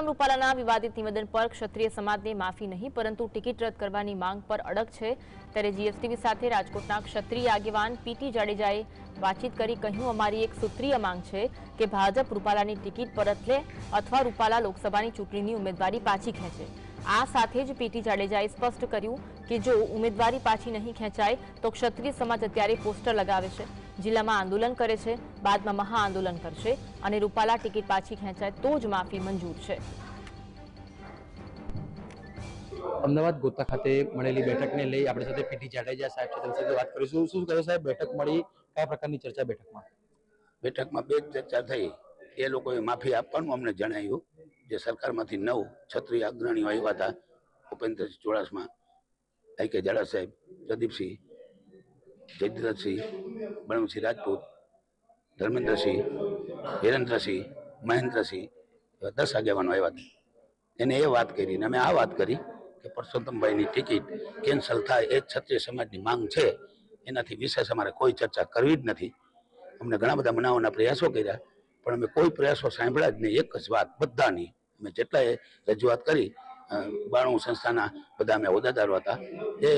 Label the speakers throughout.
Speaker 1: પુરુષોત્તમ રૂપાલાના વિવાદિત નિવેદન પર ક્ષત્રિય સમાજને માફી નહીં, પરંતુ ટિકિટ રદ કરવાની માંગ પર અડગ છે. ત્યારે જીએસટીવી સાથે રાજકોટના ક્ષત્રિય આગેવાન પીટી જાડેજાએ વાતચીત કરી કહ્યું, અમારી એક સૂત્રીય માંગ છે કે ભાજપ રૂપાલાની ટિકિટ પરત લે અથવા રૂપાલા લોકસભાની ચૂંટણીની ઉમેદવારી પાછી ખેંચે. આ સાથે જ પીટી જાડેજાએ સ્પષ્ટ કર્યું કે જો ઉમેદવારી પાછી નહીં ખેંચાય, તો ક્ષત્રિય સમાજ અત્યારે પોસ્ટર લગાવે છે. જિલ્લામાં આંદોલન કરે છે બાદમાં મહાઆંદોલન કરશે અને રૂપાલા ટિકિટ પાછી ખેંચાય તો જ માફી મંજૂર છે.
Speaker 2: અમદાવાદ ગોતા ખાતે મળેલી બેઠકને લઈ આપણી સાથે પીટી જાડેજા સાહેબ છે તેમની સાથે વાત કરીશું. શું કહ્યું સાહેબ? બેઠક મળી કયા પ્રકારની ચર્ચા બેઠકમાં?
Speaker 3: બેઠકમાં બે ચર્ચા થઈ. એ લોકોએ માફી આપવાનું અમને જણાવ્યું. જે સરકારમાંથી નવ છત્રી અગ્રણીઓ આવ્યા હતા ભૂપેન્દ્રસિંહ ચુડાસમા આઈ કે જાડા સાહેબ પ્રદીપસિંહ જયદ્રથસિંહ, બળવંતસિંહ રાજપૂત, ધર્મેન્દ્રસિંહ હિરેન્દ્રસિંહ મહેન્દ્રસિંહ એવા દસ આગેવાનો આવ્યા હતા. એને એ વાત કરી અને અમે આ વાત કરી કે પરસોત્તમભાઈની ટિકિટ કેન્સલ થાય એ ક્ષત્રિય સમાજની માંગ છે. એનાથી વિશેષ અમારે કોઈ ચર્ચા કરવી જ નથી. અમને ઘણા બધા મનાવવાના પ્રયાસો કર્યા, પણ અમે કોઈ પ્રયાસો સાંભળ્યા જ નહીં. એક જ વાત, બધાની. અમે જેટલાએ રજૂઆત કરી બાણું સંસ્થાના બધા અમે હોદ્દેદારો હતા. એ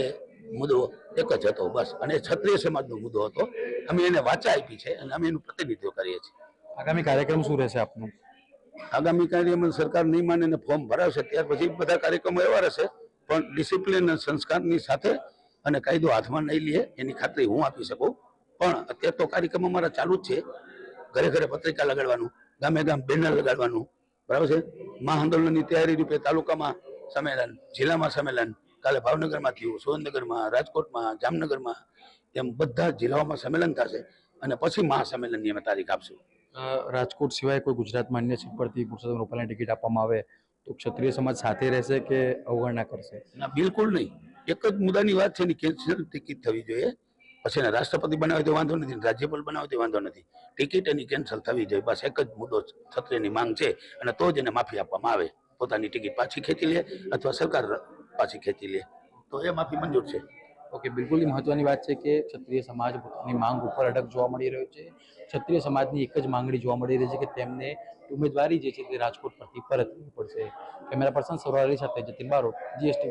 Speaker 3: મુદ્દો એક જ હતો બસ. અને ક્ષત્રિય સમાજનો મુદ્દો હતો. અમે એને વાચા આપી છે અને અમે એનું પ્રતિનિધિત્વ કરીએ છીએ.
Speaker 2: આગામી કાર્યક્રમ શું રહેશે આપનું?
Speaker 3: આગામી કાર્યમાં સરકાર નહીં માને અને ફોર્મ ભરાવશે ત્યાર પછી બધા કાર્યક્રમો એવા રહેશે. પણ ડિસિપ્લિન અને સંસ્કારની સાથે અને કાયદો હાથમાં નહીં લે એની ખાતરી હું આપી શકું. પણ અત્યારે તો કાર્યક્રમ અમારા ચાલુ જ છે. ઘરે ઘરે પત્રિકા લગાડવાનું ગામે ગામ બેનર લગાડવાનું. બરાબર છે? મહા આંદોલનની તૈયારી રૂપે તાલુકામાં સંમેલન જિલ્લામાં સંમેલન કાલે ભાવનગરમાં થયું સુરેન્દ્રનગરમાં રાજકોટમાં જામનગરમાં એમ બધા જિલ્લાઓમાં સંમેલન થશે અને પછી મહાસંમેલનની અમે તારીખ આપશું.
Speaker 2: રાજકોટ સિવાય કોઈ ગુજરાતમાં અન્ય સીટ પરથી પુરુષોત્તમ રૂપાલાની ટિકિટ આપવામાં આવે તો ક્ષત્રિય સમાજ સાથે રહેશે કે અવગણના કરશે?
Speaker 3: ના બિલકુલ નહીં. એક જ મુદ્દાની વાત છે એની કેન્સલ ટિકિટ થવી જોઈએ. પછી એને રાષ્ટ્રપતિ બનાવે તો વાંધો નથી રાજ્યપાલ બનાવે તો વાંધો નથી. ટિકિટ એની કેન્સલ થવી જોઈએ. બસ એક જ મુદ્દો ક્ષત્રિયની માંગ છે અને તો જ એને માફી આપવામાં આવે. પોતાની ટિકિટ પાછી ખેંચી લે અથવા સરકાર પાછી ખેંચી લે. તો એ માફી મંજૂર છે.
Speaker 2: ઓકે, બિલકુલ મહત્વની વાત છે કે ક્ષત્રિય સમાજની માંગ ઉપર અડગ જોવા મળી રહ્યો છે. ક્ષત્રિય સમાજની એક જ માંગણી જોવા મળી રહી છે કે તેમને ઉમેદવારી જે છે તે રાજકોટ પરથી પરત પડશે. કેમેરા પર્સન સૌરારી સાથે જતીન બારોટ જીએસટી